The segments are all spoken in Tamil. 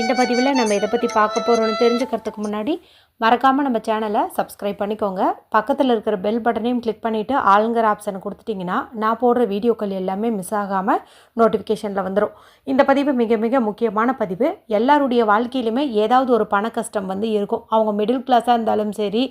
இந்த பதிவில் நம்ம இதை பற்றி பார்க்க போகிறோம்னு தெரிஞ்சுக்கிறதுக்கு முன்னாடி மறக்காமல் நம்ம சேனலை சப்ஸ்கிரைப் பண்ணிக்கோங்க. பக்கத்தில் இருக்கிற பெல் பட்டனையும் கிளிக் பண்ணிவிட்டு ஆளுங்கிற ஆப்ஷனை கொடுத்துட்டிங்கன்னா நான் போடுற வீடியோக்கள் எல்லாமே மிஸ் ஆகாமல் நோட்டிஃபிகேஷனில் வந்துடும் இந்த பதிவு மிக மிக முக்கியமான பதிவு. எல்லாருடைய வாழ்க்கையிலுமே ஏதாவது ஒரு பண கஷ்டம் வந்து இருக்கும். அவங்க மிடில் கிளாஸாக இருந்தாலும் சரி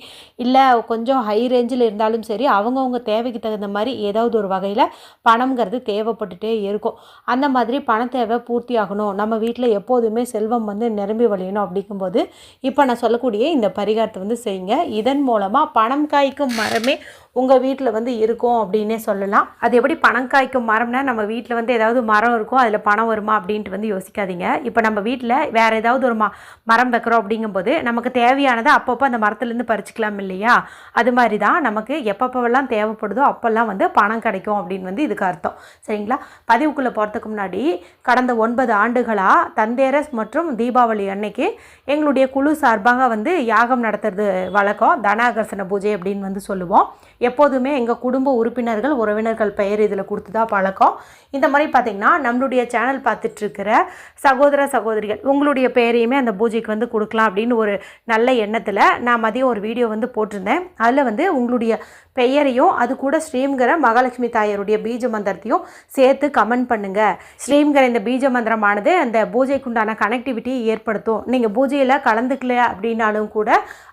இல்லை கொஞ்சம் ஹை ரேஞ்சில் இருந்தாலும் சரி அவங்கவுங்க தேவைக்கு தகுந்த மாதிரி ஏதாவது ஒரு வகையில் பணங்கிறது தேவைப்பட்டுட்டே இருக்கும். அந்த மாதிரி பண தேவை பூர்த்தி ஆகணும். நம்ம வீட்டில் எப்போதுமே செல்வம் வந்து நிரம்பி வழியணும் அப்படிங்கும்போது இப்போ நான் சொல்லக்கூடிய இந்த பரிகாரத்தை வந்து செய்யுங்க. இதன் மூலமாக பணம் காய்க்கும் மரமே உங்கள் வீட்டில் வந்து இருக்கும் அப்படின்னே சொல்லலாம். அது எப்படி பணம் காய்க்கும் மரம்னா நம்ம வீட்டில் வந்து ஏதாவது மரம் இருக்கும் அதில் பணம் வருமா அப்படின்ட்டு வந்து யோசிக்காதீங்க. இப்போ நம்ம வீட்டில் வேறு ஏதாவது ஒரு ம மரம் வைக்கிறோம் அப்படிங்கும்போது நமக்கு தேவையானதை அப்பப்போ அந்த மரத்துலேருந்து பறிச்சிக்கலாம் இல்லையா? அது மாதிரி தான் நமக்கு எப்பப்போவெல்லாம் தேவைப்படுதோ அப்போல்லாம் வந்து பணம் கிடைக்கும் அப்படின்னு வந்து இதுக்கு அர்த்தம். சரிங்களா? பதிவுக்குள்ளே போகிறதுக்கு முன்னாடி கடந்த ஒன்பது ஆண்டுகளாக தந்தேரஸ் மற்றும் தீபாவளி அன்னைக்கு எங்களுடைய குழு சார்பாக வந்து யாகம் நடத்துறது வழக்கம் தனாகர்ஷண பூஜை அப்படின்னு வந்து சொல்லுவோம். எப்போதுமே எங்கள் குடும்ப உறுப்பினர்கள் உறவினர்கள் பெயர் இதில் கொடுத்து தான் பழக்கம். இந்த மாதிரி பார்த்திங்கன்னா நம்மளுடைய சேனல் பார்த்துட்ருக்கிற சகோதர சகோதரிகள் உங்களுடைய பெயரையுமே அந்த பூஜைக்கு வந்து கொடுக்கலாம் அப்படின்னு ஒரு நல்ல எண்ணத்தில் நான் மதியம் ஒரு வீடியோ வந்து போட்டிருந்தேன். அதில் வந்து உங்களுடைய பெயரையும் அது கூட ஸ்ரீம்கர மகாலட்சுமி தாயருடைய பீஜ மந்திரத்தையும் சேர்த்து கமெண்ட் பண்ணுங்கள் ஸ்ரீம்கர இந்த பீஜ மந்திரமானது அந்த பூஜைக்குண்டான கனெக்டிவிட்டியை ஏற்படுத்தும். நீங்கள் பூஜையில் கலந்துக்கல அப்படின்னாலும் கூட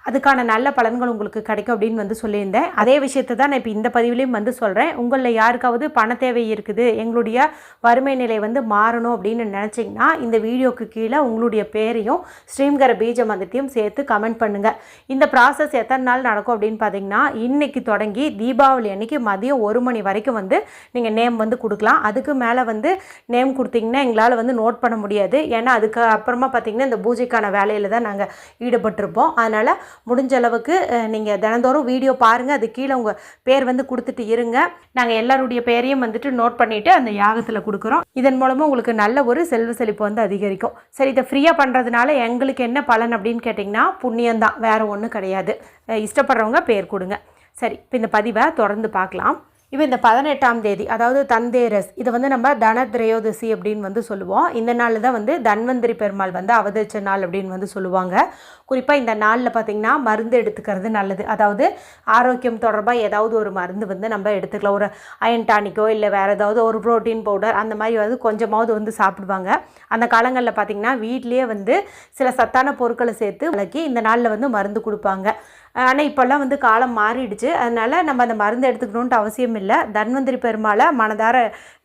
அதுக்கான நல்ல பலன்கள் உங்களுக்கு கிடைக்கும் அப்படின்னு வந்து சொல்லியிருந்தேன். அதே விஷயத்தை தான் நான் இப்போ இந்த பதிவுலேயும் வந்து சொல்கிறேன் உங்களில் யாருக்காவது பண தேவை இருக்குது எங்களுடைய வறுமை நிலை வந்து மாறணும் அப்படின்னு நினச்சிங்கன்னா இந்த வீடியோக்கு கீழே உங்களுடைய பேரையும் ஸ்ரீம்கர பீஜ மந்திரத்தையும் சேர்த்து கமெண்ட் பண்ணுங்கள் இந்த ப்ராசஸ் எத்தனை நாள் நடக்கும் அப்படின்னு பார்த்தீங்கன்னா இன்னைக்கு தொடங்கி தீபாவளி அன்னைக்கு மதியம் ஒரு மணி வரைக்கும் வந்து நீங்கள் நேம் வந்து கொடுக்கலாம். அதுக்கு மேலே வந்து நேம் கொடுத்தீங்கன்னா எங்களால் வந்து நோட் பண்ண முடியாது. ஏன்னா அதுக்கு அப்புறமா பார்த்தீங்கன்னா இந்த பூஜைக்கான வேலையில் தான் நாங்கள் ஈடுபட்டிருப்போம். அதனால் முடிஞ்ச அளவுக்கு நீங்கள் தினந்தோறும் வீடியோ பாருங்கள் அது கீழே உங்கள் பேர் வந்து கொடுத்துட்டு இருங்க. நாங்கள் எல்லாருடைய பேரையும் வந்துட்டு நோட் பண்ணிவிட்டு அந்த யாகத்தில் கொடுக்குறோம். இதன் மூலமாக உங்களுக்கு நல்ல ஒரு செல்வ செழிப்பு வந்து அதிகரிக்கும். சரி இதை ஃப்ரீயாக பண்ணுறதுனால எங்களுக்கு என்ன பலன் அப்படின்னு கேட்டிங்கன்னா புண்ணியம் தான். வேறு ஒன்றும் கிடையாது. இஷ்டப்படுறவங்க பேர் கொடுங்க. சரி இப்போ இந்த பதிவை தொடர்ந்து பார்க்கலாம். இப்போ இந்த பதினெட்டாம் தேதி அதாவது தந்தேரஸ் இதை வந்து நம்ம தன திரையோதசி அப்படின்னு வந்து சொல்லுவோம். இந்த நாளில் தான் வந்து தன்வந்திரி பெருமாள் வந்து அவதரிச்ச நாள் அப்படின்னு வந்து சொல்லுவாங்க. குறிப்பாக இந்த நாளில் பார்த்திங்கன்னா மருந்து எடுத்துக்கிறது நல்லது. அதாவது ஆரோக்கியம் தொடர்பாக ஏதாவது ஒரு மருந்து வந்து நம்ம எடுத்துக்கலாம். ஒரு அயன் டானிக்கோ இல்லை வேறு ஏதாவது ஒரு ப்ரோட்டீன் பவுடர் அந்த மாதிரி வந்து கொஞ்சமாவது வந்து சாப்பிடுவாங்க. அந்த காலங்களில் பார்த்திங்கன்னா வீட்லேயே வந்து சில சத்தான பொருட்களை சேர்த்து விளக்கி இந்த நாளில் வந்து மருந்து கொடுப்பாங்க. ஆனால் இப்போல்லாம் வந்து காலம் மாறிடுச்சு. அதனால் நம்ம அந்த மருந்து எடுத்துக்கணுன்ட்டு அவசியம் இல்லை. தன்வந்திரி பெருமாளை மனதார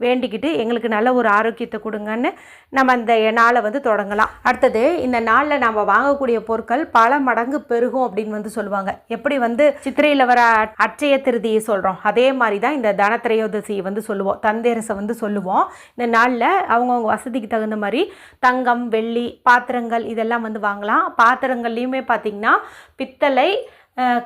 வேண்டிக்கிட்டு எங்களுக்கு நல்ல ஒரு ஆரோக்கியத்தை கொடுங்கன்னு நம்ம அந்த நாளை வந்து தொடங்கலாம். அடுத்தது இந்த நாளில் நம்ம வாங்கக்கூடிய பொருட்கள் பல மடங்கு பெருகும் அப்படின்னு வந்து சொல்லுவாங்க. எப்படி வந்து சித்திரையில் வர அட்சய திருதியை சொல்கிறோம் அதே மாதிரி தான் இந்த தனத்திரையோதசியை வந்து சொல்லுவோம். தந்தேரசை வந்து சொல்லுவோம். இந்த நாளில் அவங்கவுங்க வசதிக்கு தகுந்த மாதிரி தங்கம் வெள்ளி பாத்திரங்கள் இதெல்லாம் வந்து வாங்கலாம். பாத்திரங்கள்லையுமே பார்த்திங்கன்னா பித்தளை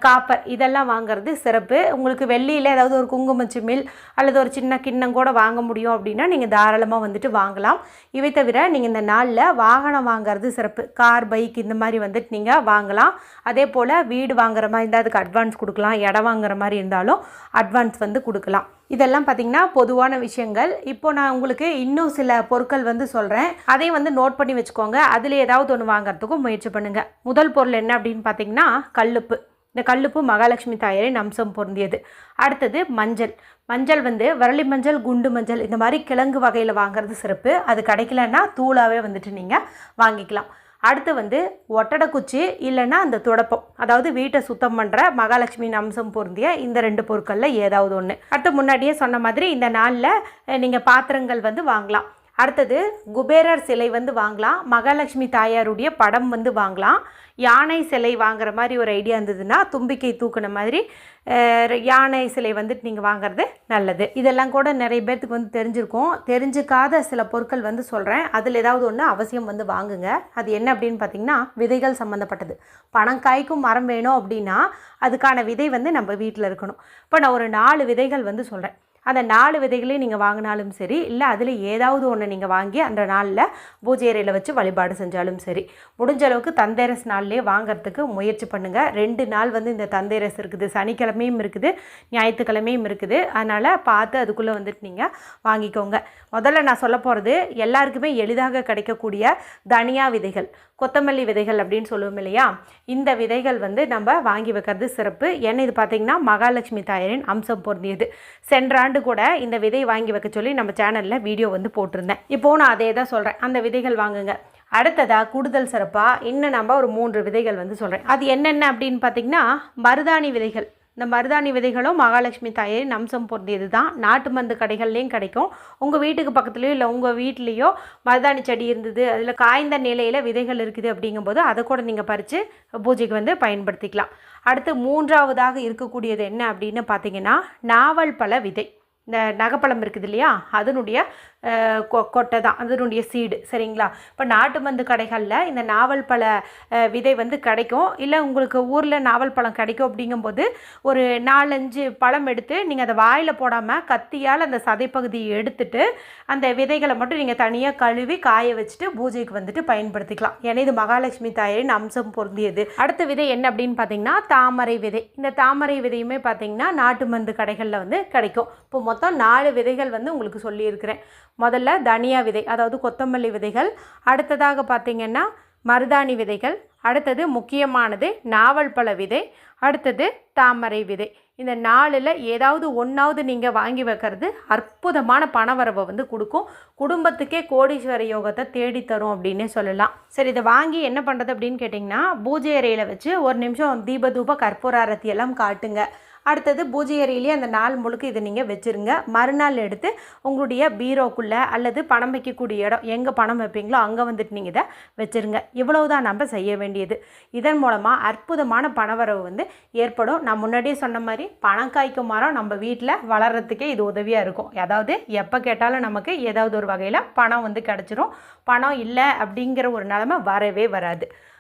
காப்பர் இதெல்லாம் வாங்குறது சிறப்பு. உங்களுக்கு வெள்ளியில் ஏதாவது ஒரு குங்குமச்சிமில் அல்லது ஒரு சின்ன கிண்ணம் கூட வாங்க முடியும் அப்படின்னா நீங்கள் தாராளமாக வந்துட்டு வாங்கலாம். இவை தவிர நீங்கள் இந்த நாளில் வாகனம் வாங்குறது சிறப்பு. கார் பைக் இந்த மாதிரி வந்துட்டு நீங்கள் வாங்கலாம். அதே போல் வீடு வாங்குற மாதிரி இருந்தால் அதுக்கு அட்வான்ஸ் கொடுக்கலாம். இடம் வாங்குற மாதிரி இருந்தாலும் அட்வான்ஸ் வந்து கொடுக்கலாம். இதெல்லாம் பார்த்திங்கன்னா பொதுவான விஷயங்கள். இப்போ நான் உங்களுக்கு இன்னும் சில பொருட்கள் வந்து சொல்கிறேன் அதையும் வந்து நோட் பண்ணி வச்சுக்கோங்க. அதில் ஏதாவது ஒன்று வாங்குறதுக்கும் முயற்சி பண்ணுங்கள் முதல் பொருள் என்ன அப்படின்னு பார்த்தீங்கன்னா கல்லுப்பு. இந்த கல்லுப்பு மகாலட்சுமி தாயாரின் அம்சம் பொருந்தியது. அடுத்தது மஞ்சள். மஞ்சள் வந்து வரலி மஞ்சள் குண்டு மஞ்சள் இந்த மாதிரி கிழங்கு வகையில் வாங்குறது சிறப்பு. அது கிடைக்கலன்னா தூளாகவே வந்துட்டு நீங்கள் வாங்கிக்கலாம். அடுத்து வந்து ஒட்டடை குச்சி இல்லைன்னா அந்த துடப்பம். அதாவது வீட்டை சுத்தம் பண்ணுற மகாலட்சுமியின் அம்சம் பொருந்திய இந்த ரெண்டு பொருட்களில் ஏதாவது ஒன்று அடுத்து முன்னாடியே சொன்ன மாதிரி இந்த நாளில் நீங்கள் பாத்திரங்கள் வந்து வாங்கலாம். அடுத்தது குபேரர் சிலை வந்து வாங்கலாம். மகாலட்சுமி தாயாருடைய படம் வந்து வாங்கலாம். யானை சிலை வாங்குற மாதிரி ஒரு ஐடியா இருந்ததுன்னா தும்பிக்கை தூக்குன மாதிரி யானை சிலை வந்துட்டு நீங்கள் வாங்குறது நல்லது. இதெல்லாம் கூட நிறைய பேர்த்துக்கு வந்து தெரிஞ்சிருக்கும். தெரிஞ்சுக்காத சில பொருட்கள் வந்து சொல்கிறேன் அதில் ஏதாவது ஒன்று அவசியம் வந்து வாங்குங்க. அது என்ன அப்படின்னு பார்த்தீங்கன்னா விதைகள் சம்மந்தப்பட்டது பணம் காய்க்கும் மரம் வேணும் அப்படின்னா அதுக்கான விதை வந்து நம்ம வீட்டில் இருக்கணும். இப்போ நான் ஒரு நாலு விதைகள் வந்து சொல்கிறேன் அந்த நாலு விதைகளையும் நீங்கள் வாங்கினாலும் சரி இல்லை அதில் ஏதாவது ஒன்று நீங்கள் வாங்கி அந்த நாளில் பூஜை அறையில் வச்சு வழிபாடு செஞ்சாலும் சரி முடிஞ்ச அளவுக்கு தந்தேரஸ் நாள்லேயே வாங்கிறதுக்கு முயற்சி பண்ணுங்கள் ரெண்டு நாள் வந்து இந்த தந்தேரஸ் இருக்குது சனிக்கிழமையும் இருக்குது ஞாயிற்றுக்கிழமையும் இருக்குது. அதனால் பார்த்து அதுக்குள்ளே வந்துட்டு நீங்கள் வாங்கிக்கோங்க. முதல்ல நான் சொல்ல போகிறது எல்லாருக்குமே எளிதாக கிடைக்கக்கூடிய தனியா விதைகள். கொத்தமல்லி விதைகள் அப்படின்னு சொல்லுவோம் இல்லையா? இந்த விதைகள் வந்து நம்ம வாங்கி வைக்கிறது சிறப்பு. ஏன்னா இது பார்த்திங்கன்னா மகாலட்சுமி தாயாரின் அம்சம் பொருந்தியது. சென்ற ஆண்டு கூட இந்த விதை வாங்கி வைக்க சொல்லி நம்ம சேனலில் வீடியோ வந்து போட்டிருந்தேன். இப்போது நான் அதே தான் சொல்கிறேன் அந்த விதைகள் வாங்குங்க. அடுத்ததாக கூடுதல் சிறப்பாக இன்னும் நம்ம ஒரு மூன்று விதைகள் வந்து சொல்கிறேன் அது என்னென்ன அப்படின்னு பார்த்திங்கன்னா மருதாணி விதைகள். இந்த மருதாணி விதைகளும் மகாலட்சுமி தாயாரின் அம்சம் பொருந்தியது தான் நாட்டு மருந்து கடைகள்லேயும் கிடைக்கும். உங்கள் வீட்டுக்கு பக்கத்துலேயோ இல்லை உங்கள் வீட்லேயோ மருதாணி செடி இருந்தது அதில் காய்ந்த நிலையில் விதைகள் இருக்குது அப்படிங்கும்போது அதை கூட நீங்கள் பறித்து பூஜைக்கு வந்து பயன்படுத்திக்கலாம். அடுத்து மூன்றாவதாக இருக்கக்கூடியது என்ன அப்படின்னு பார்த்தீங்கன்னா நாவல் பழ விதை. இந்த நகைப்பழம் இருக்குது இல்லையா? அதனுடைய கொ- கொட்டை தான் அதனுடைய சீடு சரிங்களா? இப்போ நாட்டு மருந்து கடைகளில் இந்த நாவல் பழ விதை வந்து கிடைக்கும். இல்லை உங்களுக்கு ஊரில் நாவல் பழம் கிடைக்கும் அப்படிங்கும்போது ஒரு நாலஞ்சு பழம் எடுத்து நீங்கள் அதை வாயில் போடாமல் கத்தியால் அந்த சதைப்பகுதியை எடுத்துட்டு அந்த விதைகளை மட்டும் நீங்கள் தனியாக கழுவி காய வச்சுட்டு பூஜைக்கு வந்துட்டு பயன்படுத்திக்கலாம். ஏன்னா இது மகாலட்சுமி தாயாரின் அம்சம் பொருந்தியது. அடுத்த விதை என்ன அப்படின்னு பார்த்தீங்கன்னா தாமரை விதை. இந்த தாமரை விதையுமே பார்த்தீங்கன்னா நாட்டு மருந்து கடைகளில் வந்து கிடைக்கும். இப்போ மொத்தம் நாலு விதைகள் வந்து உங்களுக்கு சொல்லியிருக்கிறேன். முதல்ல தனியா விதை அதாவது கொத்தமல்லி விதைகள் அடுத்ததாக பார்த்திங்கன்னா மருதாணி விதைகள் அடுத்தது முக்கியமானது நாவல் பழ விதை அடுத்தது தாமரை விதை. இந்த நாலில் ஏதாவது ஒன்றாவது நீங்கள் வாங்கி வைக்கிறது அற்புதமான பணவரவை வந்து கொடுக்கும். குடும்பத்துக்கே கோடீஸ்வர யோகத்தை தேடித்தரும் அப்படின்னே சொல்லலாம். சரி இதை வாங்கி என்ன பண்ணுறது அப்படின்னு கேட்டிங்கன்னா பூஜை அறையில் வச்சு ஒரு நிமிஷம் தீபதூப கற்பூர எல்லாம் காட்டுங்க. அடுத்தது பூஜை அறையிலேயே அந்த நாள் முழுக்க இதை நீங்கள் வச்சுருங்க. மறுநாள் எடுத்து உங்களுடைய பீரோக்குள்ளே அல்லது பணம் வைக்கக்கூடிய இடம் எங்கே பணம் வைப்பீங்களோ அங்கே வந்துட்டு நீங்கள் இதை வச்சுருங்க. இவ்வளவு தான் நம்ம செய்ய வேண்டியது. இதன் மூலமாக அற்புதமான பணவரவு வந்து ஏற்படும். நான் முன்னாடியே சொன்ன மாதிரி பணம் காய்க்கும் மரம் நம்ம வீட்டில் வளர்கிறதுக்கே இது உதவியாக இருக்கும். அதாவது எப்போ கேட்டாலும் நமக்கு ஏதாவது ஒரு வகையில் பணம் வந்து கிடச்சிரும். பணம் இல்லை அப்படிங்கிற ஒரு நிலமை வரவே வராது.